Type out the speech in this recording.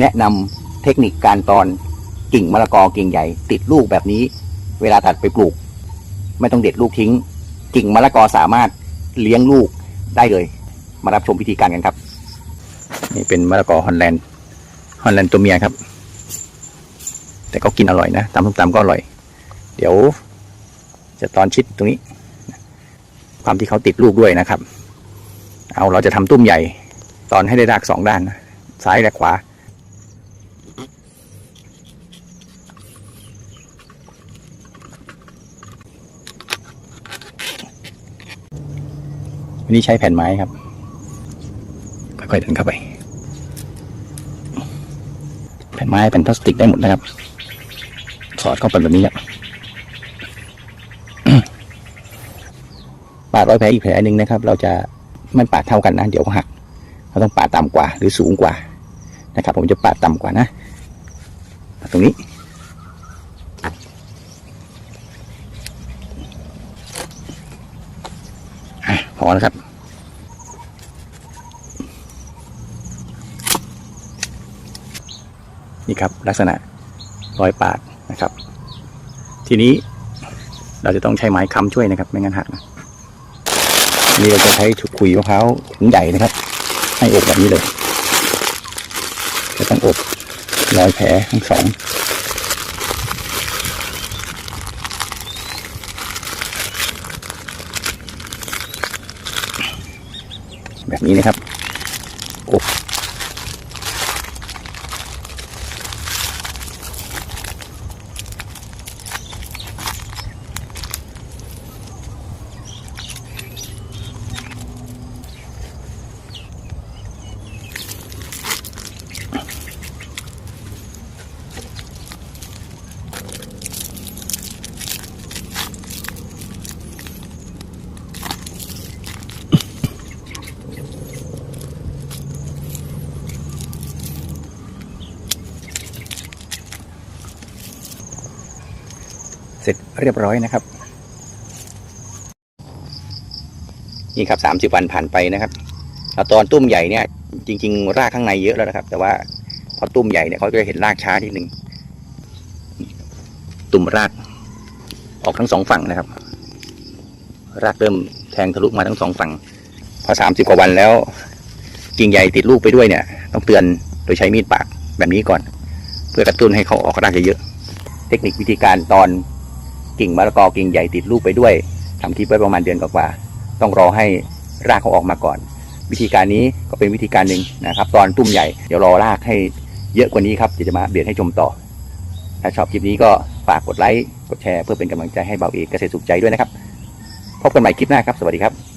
แนะนำเทคนิคการตอนกิ่งมะละกอกิ่งใหญ่ ติดลูกแบบนี้ เวลาตัดไปปลูก ไม่ต้องเด็ดลูกทิ้ง กิ่งมะละกอสามารถเลี้ยงลูกได้เลย มารับชมวิธีการกันครับ นี่เป็นมะละกอฮอลแลนด์ฮอลแลนด์ตัวเมียครับ แต่ก็กินอร่อยนะตำส้มตำก็อร่อย เดี๋ยว จะตอนชิดตรงนี้ ความที่เขาติดลูกด้วยนะครับ เอาเราจะทำตุ้มใหญ่ ตอนให้ได้รากสองด้านนะซ้ายและขวา วันนี้ใช้แผ่นไม้ครับ ค่อยๆเดินเข้าไป แผ่นไม้แผ่นพลาสติกได้หมดนะครับ สอดเข้าไปแบบนี้ครับปาดร้อยแผลอีกแผลหนึ่งนะครับ เราจะไม่ปาดเท่ากันนะ เดี๋ยวเขาหัก เราต้องปาดต่ำกว่าหรือสูงกว่านะครับ ผมจะปาดต่ำกว่านะตรงนี้พอแล้วครับ นี่ครับลักษณะรอยปาดนะครับ ทีนี้เราจะต้องใช้ไม้ค้ำช่วยนะครับ ไม่งั้นหักนะนี่เราจะใช้ฉุกคุยมะพร้าวถุงใหญ่นะครับ ให้อบแบบนี้เลยจะต้องอบรอยแผลทั้งสองแบบนี้นะครับอบ สร็จเรียบร้อยนะครับ นี่ครับสามสิบวันผ่านไปนะครับแล้วตอนตุ้มใหญ่เนี่ย จริง ๆ รากข้างในเยอะแล้วนะครับ แต่ว่าพอตุ้มใหญ่เนี่ยเขาจะเห็นรากช้าทีหนึ่งตุ่มรากออกทั้งสองฝั่งนะครับ รากเริ่มแทงทะลุมาทั้งสองฝั่ง พอสามสิบกว่าวันแล้วกิ่งใหญ่ติดลูกไปด้วยเนี่ย ต้องเตือนโดยใช้มีดปาดแบบนี้ก่อน เพื่อกระตุ้นให้เขาออกรากเยอะๆเทคนิควิธีการตอน กิ่งมะละกอกิ่งใหญ่ติดลูกไปด้วยทำคลิปไว้ประมาณเดือนกว่าๆต้องรอให้รากเขาออกมาก่อน วิธีการนี้ก็เป็นวิธีการหนึ่งนะครับ ตอนตุ้มใหญ่เดี๋ยวรอรากให้เยอะกว่านี้ครับเดี๋ยวจะมาเบียดให้ชมต่อ ถ้าชอบคลิปนี้ก็ฝากกดไลค์กดแชร์เพื่อเป็นกำลังใจให้เบาเอกเกษตรสุขใจด้วยนะครับ พบกันใหม่คลิปหน้าครับ สวัสดีครับ